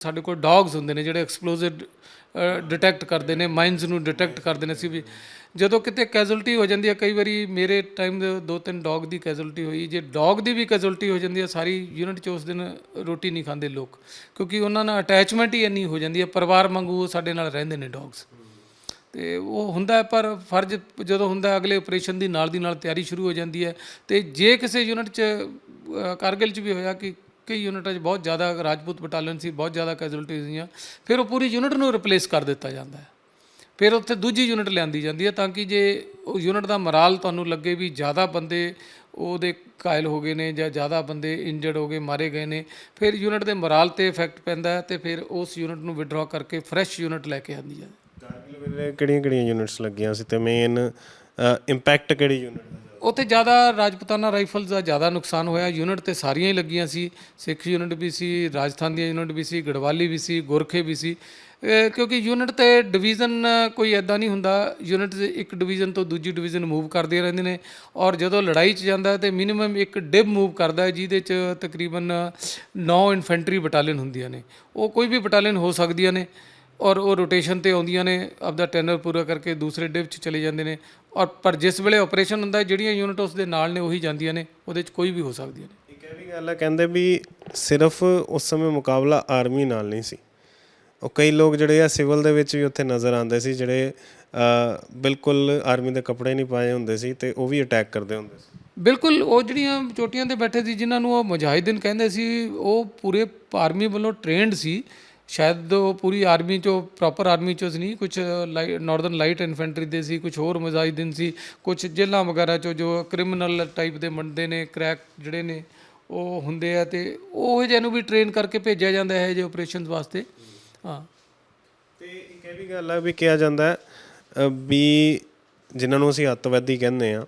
ਸਾਡੇ ਕੋਲ ਡੌਗਸ ਹੁੰਦੇ ਨੇ ਜਿਹੜੇ ਐਕਸਪਲੋਸਿਵ ਡਿਟੈਕਟ ਕਰਦੇ ਨੇ ਮਾਈਨਸ ਨੂੰ ਡਿਟੈਕਟ ਕਰਦੇ ਨੇ ਅਸੀਂ ਵੀ। ਜਦੋਂ ਕਿਤੇ ਕੈਜੁਅਲਟੀ ਹੋ ਜਾਂਦੀ ਹੈ, ਕਈ ਵਾਰੀ ਮੇਰੇ ਟਾਈਮ ਦੇ ਦੋ ਤਿੰਨ ਡੌਗ ਦੀ ਕੈਜੁਅਲਟੀ ਹੋਈ, ਜੇ ਡੌਗ ਦੀ ਵੀ ਕੈਜੁਅਲਟੀ ਹੋ ਜਾਂਦੀ ਹੈ, ਸਾਰੀ ਯੂਨਿਟ 'ਚ ਉਸ ਦਿਨ ਰੋਟੀ ਨਹੀਂ ਖਾਂਦੇ ਲੋਕ। ਕਿਉਂਕਿ ਉਹਨਾਂ ਨਾਲ ਅਟੈਚਮੈਂਟ ਹੀ ਇੰਨੀ ਹੋ ਜਾਂਦੀ ਹੈ, ਪਰਿਵਾਰ ਵਾਂਗੂ ਸਾਡੇ ਨਾਲ ਰਹਿੰਦੇ ਨੇ ਡੌਗਸ ਤੇ ਉਹ ਹੁੰਦਾ ਪਰ ਫਰਜ਼ ਜਦੋਂ ਹੁੰਦਾ ਅਗਲੇ ਆਪਰੇਸ਼ਨ ਦੀ ਨਾਲ ਦੀ ਨਾਲ ਤਿਆਰੀ ਸ਼ੁਰੂ ਹੋ ਜਾਂਦੀ ਹੈ। ਤੇ ਜੇ ਕਿਸੇ ਯੂਨਿਟ 'ਚ ਕਾਰਗਿਲ 'ਚ ਵੀ ਹੋਇਆ ਕਿ ਕਈ ਯੂਨਿਟਾਂ 'ਚ ਬਹੁਤ ਜ਼ਿਆਦਾ ਰਾਜਪੂਤ ਬਟਾਲੀਅਨ ਸੀ, ਬਹੁਤ ਜ਼ਿਆਦਾ ਕੈਜੁਅਲਟੀਜ਼ ਸੀਆਂ ਫਿਰ ਉਹ ਪੂਰੀ ਯੂਨਿਟ ਨੂੰ ਰਿਪਲੇਸ ਕਰ ਦਿੱਤਾ ਜਾਂਦਾ ਹੈ। ਫਿਰ ਉੱਥੇ ਦੂਜੀ ਯੂਨਿਟ ਲਿਆਂਦੀ ਜਾਂਦੀ ਹੈ ਤਾਂ ਕਿ ਜੇ ਉਹ ਯੂਨਿਟ ਦਾ ਮਰਾਲ ਤੁਹਾਨੂੰ ਲੱਗੇ ਵੀ ਜ਼ਿਆਦਾ ਬੰਦੇ ਉਹਦੇ ਕਾਇਲ ਹੋ ਗਏ ਨੇ ਜਾਂ ਜ਼ਿਆਦਾ ਬੰਦੇ ਇੰਜਰਡ ਹੋ ਗਏ, ਮਾਰੇ ਗਏ ਨੇ, ਫਿਰ ਯੂਨਿਟ ਦੇ ਮਰਾਲ ਤੇ ਇਫੈਕਟ ਪੈਂਦਾ ਹੈ ਤੇ ਫਿਰ ਉਸ ਯੂਨਿਟ ਨੂੰ ਵਿਡਰਾ ਕਰਕੇ ਫਰੈਸ਼ ਯੂਨਿਟ ਲੈ ਕੇ ਆਉਂਦੀ ਹੈ। ਕਿਹੜੀਆਂ ਕਿਹੜੀਆਂ ਯੂਨਿਟਸ ਲੱਗੀਆਂ ਸੀ ਤੇ ਮੇਨ ਇੰਪੈਕਟ ਕਿਹੜੀ ਯੂਨਿਟ ਉੱਥੇ ਜ਼ਿਆਦਾ ਰਾਜਪੂਤਾਨਾ ਰਾਈਫਲਸ ਦਾ ਜ਼ਿਆਦਾ ਨੁਕਸਾਨ ਹੋਇਆ। ਯੂਨਿਟ ਤੇ ਸਾਰੀਆਂ ਹੀ ਲੱਗੀਆਂ ਸੀ। ਸਿੱਖ ਯੂਨਿਟ ਵੀ ਸੀ, ਰਾਜਸਥਾਨ ਦੀ ਯੂਨਿਟ ਵੀ ਸੀ, ਗੜਵਾਲੀ ਵੀ ਸੀ, ਗੁਰਖੇ ਵੀ ਸੀ। ਕਿਉਂਕਿ ਯੂਨਿਟ ਤੇ ਡਿਵੀਜ਼ਨ ਕੋਈ ਐਦਾਂ ਨਹੀਂ ਹੁੰਦਾ। ਯੂਨਿਟ ਇੱਕ ਡਿਵੀਜ਼ਨ ਤੋਂ ਦੂਜੀ ਡਿਵੀਜ਼ਨ ਮੂਵ ਕਰਦੇ ਰਹਿੰਦੇ ਨੇ ਔਰ ਜਦੋਂ ਲੜਾਈ 'ਚ ਜਾਂਦਾ ਹੈ ਤੇ ਮਿਨੀਮਮ ਇੱਕ ਡਿਬ ਮੂਵ ਕਰਦਾ ਹੈ, ਜਿਹਦੇ 'ਚ ਤਕਰੀਬਨ 9 ਇਨਫੈਂਟਰੀ ਬਟਾਲੀਅਨ ਹੁੰਦੀਆਂ ਨੇ। ਉਹ ਕੋਈ ਵੀ ਬਟਾਲੀਅਨ ਹੋ ਸਕਦੀਆਂ ਨੇ ਔਰ ਉਹ ਰੋਟੇਸ਼ਨ ਤੇ ਆਉਂਦੀਆਂ ਨੇ। ਆਪਦਾ ਟੈਨਰ ਪੂਰਾ ਕਰਕੇ ਦੂਸਰੇ ਡਿਵ 'ਚ ਚਲੇ ਜਾਂਦੇ ਨੇ। ਔਰ ਪਰ ਜਿਸ ਵੇਲੇ ਆਪਰੇਸ਼ਨ ਹੁੰਦਾ ਹੈ, ਜਿਹੜੀਆਂ ਯੂਨਿਟ ਉਸ ਦੇ ਨਾਲ ਨੇ ਉਹੀ ਜਾਂਦੀਆਂ ਨੇ ਉਹਦੇ 'ਚ ਕੋਈ ਵੀ ਹੋ ਸਕਦੀਆਂ ਨੇ। ਇੱਕ ਇਹ ਵੀ ਗੱਲ ਹੈ ਕਹਿੰਦੇ ਵੀ ਸਿਰਫ ਉਸ ਸਮੇਂ ਮੁਕਾਬਲਾ ਆਰਮੀ ਨਾਲ ਨਹੀਂ ਸੀ। ਉਹ ਕਈ ਲੋਕ ਜਿਹੜੇ ਆ ਸਿਵਲ ਦੇ ਵਿੱਚ ਵੀ ਉੱਥੇ ਨਜ਼ਰ ਆਉਂਦੇ ਸੀ ਜਿਹੜੇ ਅ, ਬਿਲਕੁਲ ਆਰਮੀ ਦੇ ਕੱਪੜੇ ਨਹੀਂ ਪਾਏ ਹੁੰਦੇ ਸੀ ਤੇ ਉਹ ਵੀ ਅਟੈਕ ਕਰਦੇ ਹੁੰਦੇ ਸੀ। ਬਿਲਕੁਲ ਉਹ ਜਿਹੜੀਆਂ ਚੋਟੀਆਂ ਤੇ ਬੈਠੇ ਸੀ ਜਿਨ੍ਹਾਂ ਨੂੰ ਉਹ ਮੁਜਾਹਿਦੀਨ ਕਹਿੰਦੇ ਸੀ ਉਹ ਪੂਰੇ ਆਰਮੀ ਵੱਲੋਂ ਟ੍ਰੇਨਡ ਸੀ ਸ਼ਾਇਦ ਉਹ ਪੂਰੀ ਆਰਮੀ ਚੋਂ ਪ੍ਰੋਪਰ ਆਰਮੀ ਚੋਂ ਸੀ, ਨਹੀਂ ਕੁਝ ਨਾਰਦਰਨ ਲਾਈਟ ਇਨਫੈਂਟਰੀ ਦੇ ਸੀ ਕੁਝ ਹੋਰ ਮੁਜਾਹਿਦੀਨ ਸੀ ਕੁਝ ਜੇਲ੍ਹਾਂ ਵਗੈਰਾ ਚੋਂ ਜੋ ਕ੍ਰਿਮੀਨਲ ਟਾਈਪ ਦੇ ਬੰਦੇ ਨੇ ਕ੍ਰੈਕ ਜਿਹੜੇ ਨੇ, ਉਹ ਹੁੰਦੇ ਆ ਤੇ ਉਹ ਜਿਹੇ ਨੂੰ ਵੀ ਟ੍ਰੇਨ ਕਰਕੇ ਭੇਜਿਆ ਜਾਂਦਾ ਹੈ ਜੇ ਆਪਰੇਸ਼ਨਸ ਵਾਸਤੇ। ਹਾਂ। ਤੇ ਇੱਕ ਇਹ ਵੀ ਗੱਲ ਆ ਵੀ ਕਿਹਾ ਜਾਂਦਾ ਵੀ ਜਿਨ੍ਹਾਂ ਨੂੰ ਅਸੀਂ ਅੱਤਵਾਦੀ ਕਹਿੰਦੇ ਆ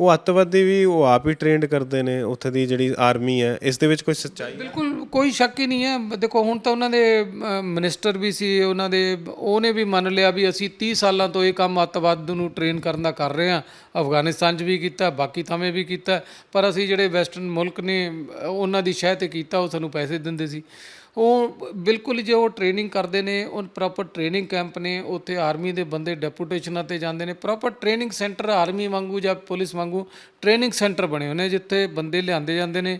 ਉਹ ਅੱਤਵਾਦੀ ਵੀ ਉਹ ਆਪ ਹੀ ਟ੍ਰੇਨਡ ਕਰਦੇ ਨੇ, ਉੱਥੇ ਦੀ ਜਿਹੜੀ ਆਰਮੀ ਹੈ, ਇਸ ਦੇ ਵਿੱਚ ਕੋਈ ਸੱਚਾਈ ਹੈ? ਬਿਲਕੁਲ, ਕੋਈ ਸ਼ੱਕ ਹੀ ਨਹੀਂ ਹੈ। ਦੇਖੋ, ਹੁਣ ਤਾਂ ਉਹਨਾਂ ਦੇ ਮਿਨਿਸਟਰ ਵੀ ਸੀ, ਉਹਨਾਂ ਦੇ, ਉਹਨੇ ਵੀ ਮੰਨ ਲਿਆ ਵੀ ਅਸੀਂ 30 ਸਾਲਾਂ ਤੋਂ ਇਹ ਕੰਮ ਅੱਤਵਾਦ ਨੂੰ ਟ੍ਰੇਨ ਕਰਨ ਦਾ ਕਰ ਰਹੇ ਹਾਂ। ਅਫਗਾਨਿਸਤਾਨ 'ਚ ਵੀ ਕੀਤਾ, ਬਾਕੀ ਥਾਵੇਂ ਵੀ ਕੀਤਾ। ਪਰ ਅਸੀਂ ਜਿਹੜੇ ਵੈਸਟਰਨ ਮੁਲਕ ਨੇ, ਉਹਨਾਂ ਦੀ ਸ਼ਹਿ ਤੇ ਕੀਤਾ, ਉਹ ਸਾਨੂੰ ਪੈਸੇ ਦਿੰਦੇ ਸੀ। ਉਹ ਬਿਲਕੁਲ ਜੇ ਉਹ ਟ੍ਰੇਨਿੰਗ ਕਰਦੇ ਨੇ, ਉਹ ਪ੍ਰੋਪਰ ਟ੍ਰੇਨਿੰਗ ਕੈਂਪ ਨੇ, ਉੱਥੇ ਆਰਮੀ ਦੇ ਬੰਦੇ ਡੈਪੂਟੇਸ਼ਨਾਂ ਤੇ ਜਾਂਦੇ ਨੇ ਪ੍ਰੋਪਰ ਟ੍ਰੇਨਿੰਗ ਸੈਂਟਰ ਆਰਮੀ ਵਾਂਗੂ ਜਾਂ ਪੁਲਿਸ ਵਾਂਗੂ ਟ੍ਰੇਨਿੰਗ ਸੈਂਟਰ ਬਣੇ ਹੋਏ ਨੇ, ਜਿੱਥੇ ਬੰਦੇ ਲਿਆਂਦੇ ਜਾਂਦੇ ਨੇ।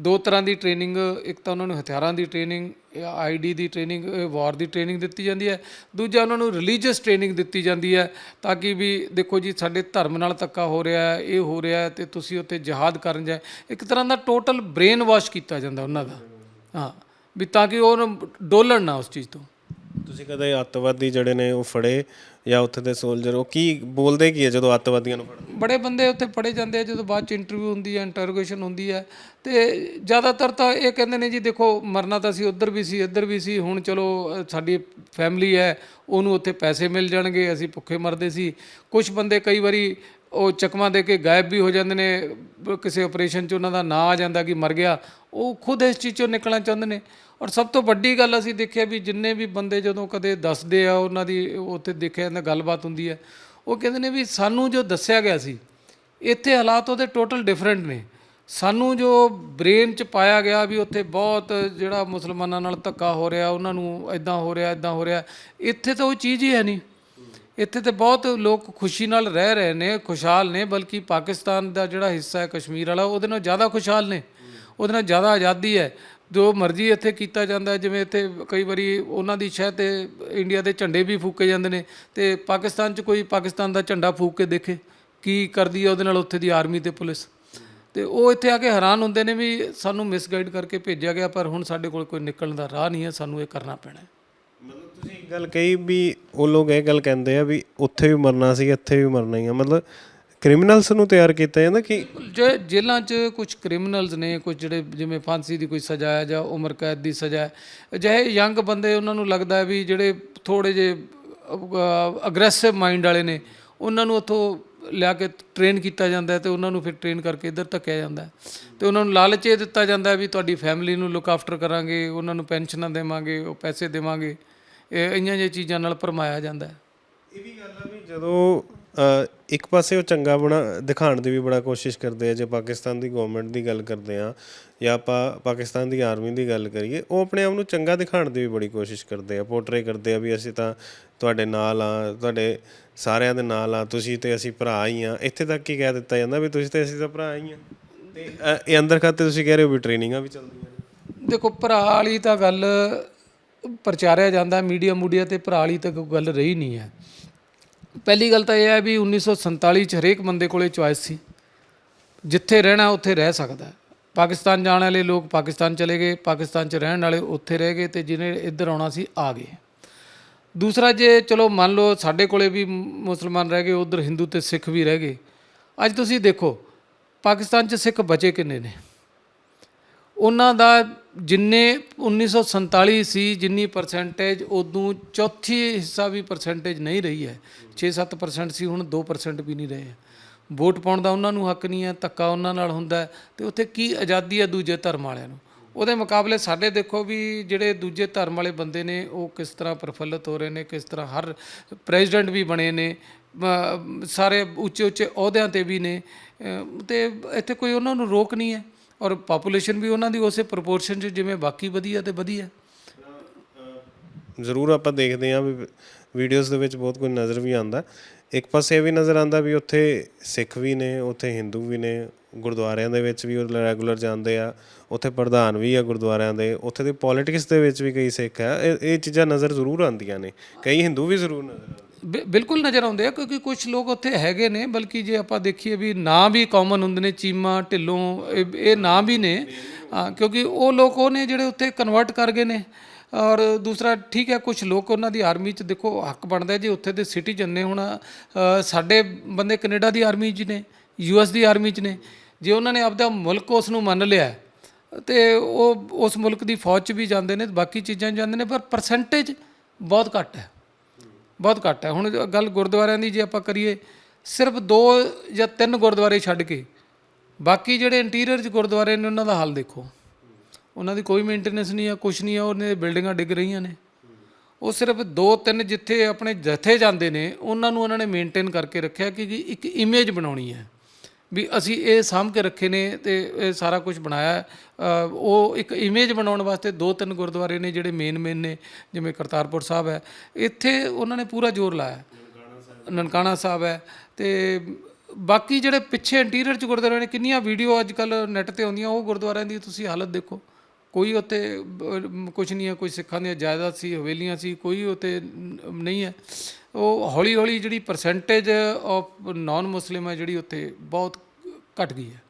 ਦੋ ਤਰ੍ਹਾਂ ਦੀ ਟ੍ਰੇਨਿੰਗ ਇੱਕ ਤਾਂ ਉਹਨਾਂ ਨੂੰ ਹਥਿਆਰਾਂ ਦੀ ਟ੍ਰੇਨਿੰਗ ਆਈਡੀ ਦੀ ਟ੍ਰੇਨਿੰਗ ਵਾਰ ਦੀ ਟ੍ਰੇਨਿੰਗ ਦਿੱਤੀ ਜਾਂਦੀ ਹੈ। ਦੂਜਾ ਉਹਨਾਂ ਨੂੰ ਰਿਲੀਜੀਅਸ ਟ੍ਰੇਨਿੰਗ ਦਿੱਤੀ ਜਾਂਦੀ ਹੈ, ਤਾਂ ਕਿ ਵੀ ਦੇਖੋ ਜੀ, ਸਾਡੇ ਧਰਮ ਨਾਲ ਧੱਕਾ ਹੋ ਰਿਹਾ ਹੈ, ਇਹ ਹੋ ਰਿਹਾ ਹੈ, ਤੇ ਤੁਸੀਂ ਉੱਥੇ ਜਿਹਾਦ ਕਰਨ ਜਾਏ। ਇੱਕ ਤਰ੍ਹਾਂ ਦਾ ਟੋਟਲ ਬ੍ਰੇਨ ਵਾਸ਼ ਕੀਤਾ ਜਾਂਦਾ ਉਹਨਾਂ ਦਾ। ਹਾਂ। ਵੀ ਤਾਂ ਕਿ ਉਹ ਡੋਲਣ ਨਾ ਉਸ ਚੀਜ਼ ਤੋਂ। ਤੁਸੀਂ ਕਦੇ ਅੱਤਵਾਦੀ ਜਿਹੜੇ ਨੇ ਉਹ ਫੜੇ ਜਾਂ ਉੱਥੇ ਦੇ ਸੋਲਜਰ ਉਹ ਕੀ ਬੋਲਦੇ ਕੀ ਹੈ ਜਦੋਂ ਅੱਤਵਾਦੀਆਂ ਨੂੰ ਫੜਦੇ ਬੜੇ ਬੰਦੇ ਉੱਥੇ ਪੜੇ ਜਾਂਦੇ ਆ ਜਦੋਂ ਬਾਅਦ ਚ ਇੰਟਰਵਿਊ ਹੁੰਦੀ ਹੈ ਇੰਟਰੋਗੇਸ਼ਨ ਹੁੰਦੀ ਹੈ। ਤੇ ਜ਼ਿਆਦਾਤਰ ਤਾਂ ਇਹ ਕਹਿੰਦੇ ਨੇ ਜੀ ਦੇਖੋ ਮਰਨਾ ਤਾਂ ਅਸੀਂ ਉੱਧਰ ਵੀ ਸੀ ਇੱਧਰ ਵੀ ਸੀ ਹੁਣ ਚਲੋ ਸਾਡੀ ਫੈਮਿਲੀ ਹੈ ਉਹਨੂੰ ਉੱਥੇ ਪੈਸੇ ਮਿਲ ਜਾਣਗੇ ਅਸੀਂ ਭੁੱਖੇ ਮਰਦੇ ਸੀ। ਕੁਝ ਬੰਦੇ ਕਈ ਵਾਰੀ ਉਹ ਚਕਮਾ ਦੇ ਕੇ ਗਾਇਬ ਵੀ ਹੋ ਜਾਂਦੇ ਨੇ ਕਿਸੇ ਆਪਰੇਸ਼ਨ 'ਚ ਉਹਨਾਂ ਦਾ ਨਾਂ ਆ ਜਾਂਦਾ ਕਿ ਮਰ ਗਿਆ। ਉਹ ਖੁਦ ਇਸ ਚੀਜ਼ 'ਚੋਂ ਨਿਕਲਣਾ ਚਾਹੁੰਦੇ ਨੇ। ਔਰ ਸਭ ਤੋਂ ਵੱਡੀ ਗੱਲ ਅਸੀਂ ਦੇਖਿਆ ਵੀ ਜਿੰਨੇ ਵੀ ਬੰਦੇ ਜਦੋਂ ਕਦੇ ਦੱਸਦੇ ਆ, ਉਹਨਾਂ ਦੀ ਉੱਥੇ ਦੇਖਿਆ ਜਾਂਦਾ ਗੱਲਬਾਤ ਹੁੰਦੀ ਹੈ। ਉਹ ਕਹਿੰਦੇ ਨੇ ਵੀ ਸਾਨੂੰ ਜੋ ਦੱਸਿਆ ਗਿਆ ਸੀ, ਇੱਥੇ ਹਾਲਾਤ ਉਹਦੇ ਟੋਟਲ ਡਿਫਰੈਂਟ ਨੇ। ਸਾਨੂੰ ਜੋ ਬ੍ਰੇਨ ਚ ਪਾਇਆ ਗਿਆ ਵੀ ਉੱਥੇ ਬਹੁਤ ਜਿਹੜਾ ਮੁਸਲਮਾਨਾਂ ਨਾਲ ਧੱਕਾ ਹੋ ਰਿਹਾ, ਉਹਨਾਂ ਨੂੰ ਇਦਾਂ ਹੋ ਰਿਹਾ ਇਦਾਂ ਹੋ ਰਿਹਾ, ਇੱਥੇ ਤਾਂ ਉਹ ਚੀਜ਼ ਹੀ ਹੈ ਨਹੀਂ। ਇੱਥੇ ਤੇ ਬਹੁਤ ਲੋਕ ਖੁਸ਼ੀ ਨਾਲ ਰਹਿ ਰਹੇ ਨੇ, ਖੁਸ਼ਹਾਲ ਨੇ, ਬਲਕਿ ਪਾਕਿਸਤਾਨ ਦਾ ਜਿਹੜਾ ਹਿੱਸਾ ਹੈ ਕਸ਼ਮੀਰ ਵਾਲਾ, ਉਹਦੇ ਨਾਲ ਜ਼ਿਆਦਾ ਖੁਸ਼ਹਾਲ ਨੇ। ਉਹਦੇ ਨਾਲ ਜ਼ਿਆਦਾ ਆਜ਼ਾਦੀ ਹੈ। ਜੋ ਮਰਜ਼ੀ ਇੱਥੇ ਕੀਤਾ ਜਾਂਦਾ ਜਿਵੇਂ ਇੱਥੇ ਕਈ ਵਾਰੀ ਉਹਨਾਂ ਦੀ ਸ਼ਹਿ ਤੇ ਇੰਡੀਆ ਦੇ ਝੰਡੇ ਵੀ ਫੂਕੇ ਜਾਂਦੇ ਨੇ ਤੇ ਪਾਕਿਸਤਾਨ 'ਚ ਕੋਈ ਪਾਕਿਸਤਾਨ ਦਾ ਝੰਡਾ ਫੂਕ ਕੇ ਦੇਖੇ, ਕੀ ਕਰਦੀ ਹੈ ਉਹਦੇ ਨਾਲ ਉੱਥੇ ਦੀ ਆਰਮੀ ਤੇ ਪੁਲਿਸ। ਤੇ ਉਹ ਇੱਥੇ ਆ ਕੇ ਹੈਰਾਨ ਹੁੰਦੇ ਨੇ ਵੀ ਸਾਨੂੰ ਮਿਸਗਾਈਡ ਕਰਕੇ ਭੇਜਿਆ ਗਿਆ, ਪਰ ਹੁਣ ਸਾਡੇ ਕੋਲ ਕੋਈ ਨਿਕਲਣ ਦਾ ਰਾਹ ਨਹੀਂ ਹੈ, ਸਾਨੂੰ ਇਹ ਕਰਨਾ ਪੈਣਾ ਹੈ। ਮਤਲਬ ਤੁਸੀਂ ਗੱਲ ਕਹੀ ਵੀ ਉਹ ਲੋਕ ਇਹ ਗੱਲ ਕਹਿੰਦੇ ਆ ਵੀ ਉੱਥੇ ਵੀ ਮਰਨਾ ਸੀ, ਇੱਥੇ ਵੀ ਮਰਨਾ ਹੀ ਆ। ਮਤਲਬ ਕ੍ਰਿਮੀਨਲਸ ਨੂੰ ਤਿਆਰ ਕੀਤਾ ਜਾਂਦਾ ਕਿ ਜੇ ਜੇਲ੍ਹਾਂ 'ਚ ਕੁਝ ਕ੍ਰਿਮੀਨਲਸ ਨੇ ਕੁਝ ਜਿਹੜੇ ਜਿਵੇਂ ਫਾਂਸੀ ਦੀ ਕੋਈ ਸਜ਼ਾ ਹੈ ਜਾਂ ਉਮਰ ਕੈਦ ਦੀ ਸਜ਼ਾ ਹੈ ਅਜਿਹੇ ਯੰਗ ਬੰਦੇ ਉਹਨਾਂ ਨੂੰ ਲੱਗਦਾ ਹੈ ਵੀ ਜਿਹੜੇ ਥੋੜੇ ਜੇ ਅਗਰੈਸਿਵ ਮਾਈਂਡ ਵਾਲੇ ਨੇ ਉਹਨਾਂ ਨੂੰ ਉੱਥੋਂ ਲਿਆ ਕੇ ਟ੍ਰੇਨ ਕੀਤਾ ਜਾਂਦਾ ਤੇ ਉਹਨਾਂ ਨੂੰ ਫਿਰ ਟ੍ਰੇਨ ਕਰਕੇ ਇੱਧਰ ਧੱਕਿਆ ਜਾਂਦਾ ਤੇ ਉਹਨਾਂ ਨੂੰ ਲਾਲਚ ਇਹ ਦਿੱਤਾ ਜਾਂਦਾ ਵੀ ਤੁਹਾਡੀ ਫੈਮਿਲੀ ਨੂੰ ਲੁੱਕ ਆਫਟਰ ਕਰਾਂਗੇ ਉਹਨਾਂ ਨੂੰ ਪੈਨਸ਼ਨਾਂ ਦੇਵਾਂਗੇ ਉਹ ਪੈਸੇ ਦੇਵਾਂਗੇ ਇਹ ਇਹੀਆਂ ਜਿਹੀਆਂ ਚੀਜ਼ਾਂ ਨਾਲ ਭਰਮਾਇਆ ਜਾਂਦਾ ਇਹ ਵੀ ਗੱਲ ਆ ਵੀ ਜਦੋਂ ਇੱਕ ਪਾਸੇ ਉਹ ਚੰਗਾ ਬਣਾ, ਦਿਖਾਉਣ ਦੀ ਵੀ ਬੜਾ ਕੋਸ਼ਿਸ਼ ਕਰਦੇ ਆ, ਜੇ ਪਾਕਿਸਤਾਨ ਦੀ ਗਵਰਨਮੈਂਟ ਦੀ ਗੱਲ ਕਰਦੇ ਆ, ਜਾਂ ਆਪਾਂ ਪਾਕਿਸਤਾਨ ਦੀ ਆਰਮੀ ਦੀ ਗੱਲ ਕਰੀਏ, ਉਹ ਆਪਣੇ ਆਪ ਨੂੰ ਚੰਗਾ ਦਿਖਾਉਣ ਦੀ ਵੀ ਬੜੀ ਕੋਸ਼ਿਸ਼ ਕਰਦੇ ਆ ਪੋਰਟਰੇ ਕਰਦੇ ਆ ਵੀ ਅਸੀਂ ਤਾਂ ਤੁਹਾਡੇ ਨਾਲ ਆ, ਤੁਹਾਡੇ ਸਾਰਿਆਂ ਦੇ ਨਾਲ ਆ, ਤੁਸੀਂ ਤੇ ਅਸੀਂ ਭਰਾ ਹੀ ਆ। ਇੱਥੇ ਤੱਕ ਹੀ ਕਹਿ ਦਿੱਤਾ ਜਾਂਦਾ ਵੀ ਤੁਸੀਂ ਤੇ ਅਸੀਂ ਤਾਂ ਭਰਾ ਹੀ ਆ। ਤੇ ਇਹ ਅੰਦਰ ਖਾਤੇ ਤੁਸੀਂ ਕਹਿ ਰਹੇ ਹੋ ਵੀ ਟ੍ਰੇਨਿੰਗਾਂ ਵੀ ਚੱਲਦੀਆਂ ਦੇਖੋ, ਭਰਾ ਵਾਲੀ ਤਾਂ ਗੱਲ ਪ੍ਰਚਾਰਿਆ ਜਾਂਦਾ ਮੀਡੀਆ ਮੂਡੀਆ ਤੇ ਭਰਾ ਵਾਲੀ ਤਾਂ ਕੋਈ ਗੱਲ ਰਹੀ ਨਹੀਂ ਹੈ। ਪਹਿਲੀ ਗੱਲ ਤਾਂ ਇਹ ਹੈ ਵੀ 1947 ਚ ਹਰੇਕ ਬੰਦੇ ਕੋਲੇ ਚੁਆਇਸ ਸੀ। ਜਿੱਥੇ ਰਹਿਣਾ, ਉੱਥੇ ਰਹਿ ਸਕਦਾ। ਪਾਕਿਸਤਾਨ ਜਾਣ ਵਾਲੇ ਲੋਕ ਪਾਕਿਸਤਾਨ ਚਲੇ ਗਏ, ਪਾਕਿਸਤਾਨ 'ਚ ਰਹਿਣ ਵਾਲੇ ਉੱਥੇ ਰਹਿ ਗਏ ਤੇ ਜਿਹਨੇ ਇੱਧਰ ਆਉਣਾ ਸੀ, ਆ ਗਏ। ਦੂਸਰਾ ਜੇ ਚਲੋ ਮੰਨ ਲਓ ਸਾਡੇ ਕੋਲੇ ਵੀ ਮੁਸਲਮਾਨ ਰਹਿ ਗਏ, ਉਧਰ ਹਿੰਦੂ ਤੇ ਸਿੱਖ ਵੀ ਰਹਿ ਗਏ। ਅੱਜ ਤੁਸੀਂ ਦੇਖੋ, ਪਾਕਿਸਤਾਨ 'ਚ ਸਿੱਖ ਬਚੇ ਕਿੰਨੇ ਨੇ? ਉਹਨਾਂ ਦਾ ਜਿੰਨੇ 1947 ਸੀ ਜਿੰਨੀ ਪਰਸੈਂਟੇਜ ਉਦੋਂ ਚੌਥੀ ਹਿੱਸਾ ਵੀ ਪਰਸੈਂਟੇਜ ਨਹੀਂ ਰਹੀ ਹੈ। 6-7% ਸੀ, ਹੁਣ 2% ਵੀ ਨਹੀਂ ਰਹੇ ਹੈ। ਵੋਟ ਪਾਉਣ ਦਾ ਉਹਨਾਂ ਨੂੰ ਹੱਕ ਨਹੀਂ ਹੈ, ਧੱਕਾ ਉਹਨਾਂ ਨਾਲ ਹੁੰਦਾ ਹੈ। ਤੇ ਉੱਥੇ ਕੀ ਆਜ਼ਾਦੀ ਹੈ ਦੂਜੇ ਧਰਮ ਵਾਲਿਆਂ ਨੂੰ? ਉਹਦੇ ਮੁਕਾਬਲੇ ਸਾਡੇ ਦੇਖੋ ਵੀ ਜਿਹੜੇ ਦੂਜੇ ਧਰਮ ਵਾਲੇ ਬੰਦੇ ਨੇ, ਉਹ ਕਿਸ ਤਰ੍ਹਾਂ ਪ੍ਰਫੁੱਲਤ ਹੋ ਰਹੇ ਨੇ, ਕਿਸ ਤਰ੍ਹਾਂ ਹਰ ਪ੍ਰੈਜ਼ੀਡੈਂਟ ਵੀ ਬਣੇ ਨੇ ਸਾਰੇ ਉੱਚੇ ਉੱਚੇ ਅਹੁਦਿਆਂ ਤੇ ਵੀ ਨੇ। ਅਮ ਤੇ ਇੱਥੇ ਕੋਈ ਉਹਨਾਂ ਨੂੰ ਰੋਕ ਨਹੀਂ ਹੈ। ਔਰ ਪਾਪੂਲੇਸ਼ਨ ਵੀ ਉਹਨਾਂ ਦੀ ਉਸੇ ਪ੍ਰੋਪੋਰਸ਼ਨ 'ਚ ਜਿਵੇਂ ਬਾਕੀ ਵਧੀਆ ਤੇ ਵਧੀਆ। ਜ਼ਰੂਰ ਆਪਾਂ ਦੇਖਦੇ ਹਾਂ ਵੀ ਵੀਡੀਓਜ਼ ਦੇ ਵਿੱਚ ਬਹੁਤ ਕੁਝ ਨਜ਼ਰ ਵੀ ਆਉਂਦਾ। ਇੱਕ ਪਾਸੇ ਇਹ ਵੀ ਨਜ਼ਰ ਆਉਂਦਾ ਵੀ ਉੱਥੇ ਸਿੱਖ ਵੀ ਨੇ, ਉੱਥੇ ਹਿੰਦੂ ਵੀ ਨੇ, ਗੁਰਦੁਆਰਿਆਂ ਦੇ ਵਿੱਚ ਵੀ ਉਹ ਰੈਗੂਲਰ ਜਾਂਦੇ ਆ, ਉੱਥੇ ਪ੍ਰਧਾਨ ਵੀ ਆ ਗੁਰਦੁਆਰਿਆਂ ਦੇ, ਉੱਥੇ ਦੀ ਪੋਲਿਟਿਕਸ ਦੇ ਵਿੱਚ ਵੀ ਕਈ ਸਿੱਖ ਆ। ਇਹ ਇਹ ਚੀਜ਼ਾਂ ਨਜ਼ਰ ਜ਼ਰੂਰ ਆਉਂਦੀਆਂ ਨੇ। ਕਈ ਹਿੰਦੂ ਵੀ ਜ਼ਰੂਰ ਨਜ਼ਰ ਬਿਲਕੁਲ ਨਜ਼ਰ ਆਉਂਦੇ ਆ, ਕਿਉਂਕਿ ਕੁਝ ਲੋਕ ਉੱਥੇ ਹੈਗੇ ਨੇ, ਬਲਕਿ ਜੇ ਆਪਾਂ ਦੇਖੀਏ ਵੀ ਨਾਂ ਵੀ ਕਾਮਨ ਹੁੰਦੇ ਨੇ, ਚੀਮਾ, ਢਿੱਲੋਂ, ਇਹ ਇਹ ਨਾਂ ਵੀ ਨੇ। ਕਿਉਂਕਿ ਉਹ ਲੋਕ ਉਹ ਨੇ ਜਿਹੜੇ ਉੱਥੇ ਕਨਵਰਟ ਕਰ ਗਏ ਨੇ। ਔਰ ਦੂਸਰਾ ਠੀਕ ਹੈ ਕੁਝ ਲੋਕ ਉਹਨਾਂ ਦੀ ਆਰਮੀ 'ਚ ਦੇਖੋ ਹੱਕ ਬਣਦਾ ਜੇ ਉੱਥੇ ਦੇ ਸਿਟੀਜ਼ਨ ਨੇ ਹੁਣ ਸਾਡੇ ਬੰਦੇ ਕੈਨੇਡਾ ਦੀ ਆਰਮੀ 'ਚ ਨੇ ਯੂਐਸ ਦੀ ਆਰਮੀ 'ਚ ਨੇ। ਜੇ ਉਹਨਾਂ ਨੇ ਆਪਦਾ ਮੁਲਕ ਉਸ ਨੂੰ ਮੰਨ ਲਿਆ, ਤੇ ਉਹ, ਉਸ ਮੁਲਕ ਦੀ ਫੌਜ 'ਚ ਵੀ ਜਾਂਦੇ ਨੇ, ਬਾਕੀ ਚੀਜ਼ਾਂ 'ਚ ਜਾਂਦੇ ਨੇ, ਪਰ ਪਰਸੈਂਟੇਜ ਬਹੁਤ ਘੱਟ ਹੈ। ਬਹੁਤ ਘੱਟ ਹੈ। ਹੁਣ ਗੱਲ ਗੁਰਦੁਆਰਿਆਂ ਦੀ ਜੇ ਆਪਾਂ ਕਰੀਏ, ਸਿਰਫ ਦੋ ਜਾਂ ਤਿੰਨ ਗੁਰਦੁਆਰੇ ਛੱਡ ਕੇ, ਬਾਕੀ ਜਿਹੜੇ ਇੰਟੀਰੀਅਰ ਚ ਗੁਰਦੁਆਰੇ ਨੇ, ਉਹਨਾਂ ਦਾ ਹਾਲ ਦੇਖੋ। ਉਹਨਾਂ ਦੀ ਕੋਈ ਮੇਨਟੇਨੈਂਸ ਨਹੀਂ ਆ, ਕੁਛ ਨਹੀਂ ਹੈ ਉਹਨੇ ਬਿਲਡਿੰਗਾਂ ਡਿੱਗ ਰਹੀਆਂ ਨੇ। ਉਹ ਸਿਰਫ ਦੋ ਤਿੰਨ ਜਿੱਥੇ ਆਪਣੇ ਜਥੇ ਜਾਂਦੇ ਨੇ, ਉਹਨਾਂ ਨੂੰ ਉਹਨਾਂ ਨੇ ਮੇਨਟੇਨ ਕਰਕੇ ਰੱਖਿਆ ਕਿ ਕਿ ਇੱਕ ਇਮੇਜ ਬਣਾਉਣੀ ਹੈ। ਵੀ ਅਸੀਂ ਇਹ ਸਾਂਭ ਕੇ ਰੱਖੇ ਨੇ ਤੇ ਇਹ ਸਾਰਾ ਕੁਝ ਬਣਾਇਆ ਉਹ ਇੱਕ ਇਮੇਜ ਬਣਾਉਣ ਵਾਸਤੇ ਦੋ ਤਿੰਨ ਗੁਰਦੁਆਰੇ ਨੇ ਜਿਹੜੇ ਮੇਨ ਮੇਨ ਨੇ, ਜਿਵੇਂ ਕਰਤਾਰਪੁਰ ਸਾਹਿਬ ਹੈ। ਇੱਥੇ ਉਹਨਾਂ ਨੇ ਪੂਰਾ ਜ਼ੋਰ ਲਾਇਆ। ਨਨਕਾਣਾ ਸਾਹਿਬ ਹੈ ਤੇ ਬਾਕੀ ਜਿਹੜੇ ਪਿੱਛੇ ਇੰਟੀਰੀਅਰ ਚ ਗੁਰਦੁਆਰੇ ਨੇ, ਕਿੰਨੀਆਂ ਵੀਡੀਓ ਅੱਜ ਕੱਲ ਨੈਟ ਤੇ ਆਉਂਦੀਆਂ, ਉਹ ਗੁਰਦੁਆਰਿਆਂ ਦੀ ਤੁਸੀਂ ਹਾਲਤ ਦੇਖੋ। ਕੋਈ ਉੱਥੇ ਕੁਝ ਨਹੀਂ ਹੈ ਕੋਈ ਸਿੱਖਾਂ ਦੀਆਂ ਜਾਇਦਾਦ ਸੀ ਹਵੇਲੀਆਂ ਸੀ ਕੋਈ ਉੱਥੇ ਨਹੀਂ ਹੈ। ਉਹ ਹੌਲੀ ਹੌਲੀ ਜਿਹੜੀ ਪਰਸੈਂਟੇਜ ਆਫ ਨਾਨ ਮੁਸਲਿਮ ਹੈ ਜਿਹੜੀ ਉੱਥੇ ਬਹੁਤ ਘਟ ਗਈ ਹੈ।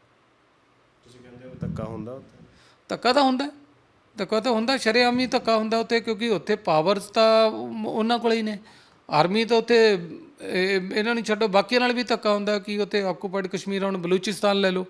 ਤੁਸੀਂ ਕਹਿੰਦੇ ਹੋ ਧੱਕਾ ਹੁੰਦਾ ਧੱਕਾ ਤਾਂ ਹੁੰਦਾ। ਧੱਕਾ ਤਾਂ ਹੁੰਦਾ ਸ਼ਰੇਆਮ ਹੀ ਧੱਕਾ ਹੁੰਦਾ ਉੱਥੇ ਕਿਉਂਕਿ ਉੱਥੇ ਪਾਵਰਸ ਤਾਂ ਉਹਨਾਂ ਕੋਲ ਹੀ ਨੇ। ਆਰਮੀ ਤਾਂ ਉੱਥੇ ਇਹ- ਇਹਨਾਂ ਨੂੰ ਛੱਡੋ ਬਾਕੀਆਂ ਨਾਲ ਵੀ ਧੱਕਾ ਹੁੰਦਾ ਕਿ ਉੱਥੇ ਆਕੂਪਾਈਡ ਕਸ਼ਮੀਰ ਹੁਣ ਬਲੂਚਿਸਤਾਨ ਲੈ ਲਓ।